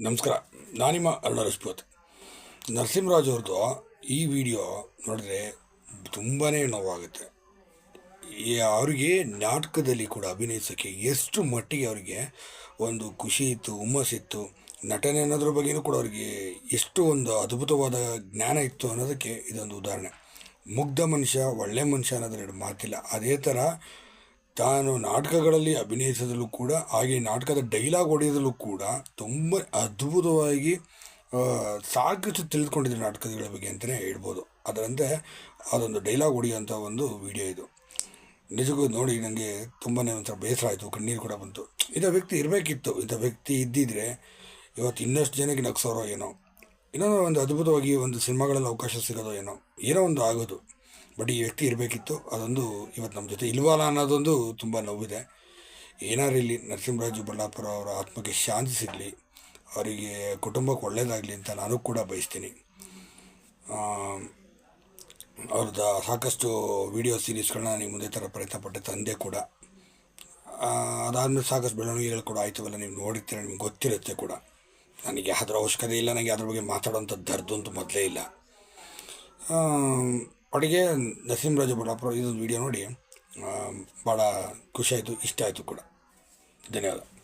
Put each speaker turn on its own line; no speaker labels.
ನಮಸ್ಕಾರ. ನಾನಿಮ್ಮ ಅರುಣ ರಜಪೂತ್. ನರಸಿಂಹರಾಜ್ ಅವ್ರದ್ದು ಈ ವಿಡಿಯೋ ನೋಡಿದ್ರೆ ತುಂಬಾ ನೋವಾಗುತ್ತೆ. ಅವ್ರಿಗೆ ನಾಟಕದಲ್ಲಿ ಕೂಡ ಅಭಿನಯಿಸೋಕ್ಕೆ ಎಷ್ಟು ಮಟ್ಟಿಗೆ ಅವರಿಗೆ ಒಂದು ಖುಷಿ ಇತ್ತು ಹುಮ್ಮಸ್ಸಿತ್ತು ನಟನೆ ಅನ್ನೋದ್ರ ಬಗ್ಗೆನೂ ಕೂಡ ಅವರಿಗೆ ಎಷ್ಟು ಒಂದು ಅದ್ಭುತವಾದ ಜ್ಞಾನ ಇತ್ತು ಅನ್ನೋದಕ್ಕೆ ಇದೊಂದು ಉದಾಹರಣೆ. ಮುಗ್ಧ ಮನುಷ್ಯ, ಒಳ್ಳೆ ಮನುಷ್ಯ ಅನ್ನೋದ್ರ ಎರಡು ಮಾತಿಲ್ಲ. ಅದೇ ಥರ ತಾನು ನಾಟಕಗಳಲ್ಲಿ ಅಭಿನಯಿಸಿದಲ್ಲೂ ಕೂಡ, ಹಾಗೆ ನಾಟಕದ ಡೈಲಾಗ್ ಹೊಡೆಯೋದಲ್ಲೂ ಕೂಡ ತುಂಬ ಅದ್ಭುತವಾಗಿ ಸಾಕಷ್ಟು ತಿಳಿದುಕೊಂಡಿದ್ದೆ ನಾಟಕಗಳ ಬಗ್ಗೆ ಅಂತಲೇ ಹೇಳ್ಬೋದು. ಅದರಂತೆ ಅದೊಂದು ಡೈಲಾಗ್ ಹೊಡೆಯುವಂಥ ಒಂದು ವಿಡಿಯೋ ಇದು. ನಿಜಕ್ಕೂ ನೋಡಿ ನನಗೆ ತುಂಬಾ ಒಂಥರ ಬೇಸರ ಆಯಿತು, ಕಣ್ಣೀರು ಕೂಡ ಬಂತು. ಇಂಥ ವ್ಯಕ್ತಿ ಇರಬೇಕಿತ್ತು. ಇಂಥ ವ್ಯಕ್ತಿ ಇದ್ದಿದ್ರೆ ಇವತ್ತು ಇನ್ನಷ್ಟು ಜನಕ್ಕೆ ನಗ್ಸೋರೋ ಏನೋ, ಇನ್ನೊಂದು ಒಂದು ಅದ್ಭುತವಾಗಿ ಒಂದು ಸಿನಿಮಾಗಳಲ್ಲಿ ಅವಕಾಶ ಸಿಗೋದೋ ಏನೋ ಏನೋ ಒಂದು ಆಗೋದು. ಈ ವ್ಯಕ್ತಿ ಇರಬೇಕಿತ್ತು. ಅದೊಂದು ಇವತ್ತು ನಮ್ಮ ಜೊತೆ ಇಲ್ವಲ್ಲ ಅನ್ನೋದೊಂದು ತುಂಬ ನೋವಿದೆ. ಏನಾರು ಇಲ್ಲಿ ನರಸಿಂಹರಾಜು ಬಳ್ಳಾಪುರ ಅವರ ಆತ್ಮಕ್ಕೆ ಶಾಂತಿ ಸಿಗಲಿ, ಅವರಿಗೆ ಕುಟುಂಬಕ್ಕೆ ಒಳ್ಳೆಯದಾಗಲಿ ಅಂತ ನಾನು ಕೂಡ ಬಯಸ್ತೀನಿ. ಅವ್ರದ್ದು ಸಾಕಷ್ಟು ವಿಡಿಯೋ ಸೀರೀಸ್ಗಳನ್ನ ನೀವು ಮುಂದೆ ಥರ ಪ್ರಯತ್ನ ಪಟ್ಟೆ ತಂದೆ ಕೂಡ. ಅದಾದಮೇಲೆ ಸಾಕಷ್ಟು ಬೆಳವಣಿಗೆಗಳು ಕೂಡ ಆಯ್ತವಲ್ಲ, ನೀವು ನೋಡಿರ್ತೀರ, ನಿಮ್ಗೆ ಗೊತ್ತಿರುತ್ತೆ ಕೂಡ. ನನಗೆ ಅದರ ಅವಶ್ಯಕತೆ ಇಲ್ಲ, ನನಗೆ ಅದ್ರ ಬಗ್ಗೆ ಮಾತಾಡೋಂಥ ದರ್ದಂತೂ ಮೊದಲೇ ಇಲ್ಲ. ಒಟ್ಟಿಗೆ ನರಸಿಂಹರಾಜ ಬಳ್ಳಾಪುರ ಇದೊಂದು ವಿಡಿಯೋ ನೋಡಿ. ಭಾಳ ಖುಷಿ ಆಯಿತು ಇಷ್ಟ ಆಯಿತು ಕೂಡ. ಧನ್ಯವಾದ.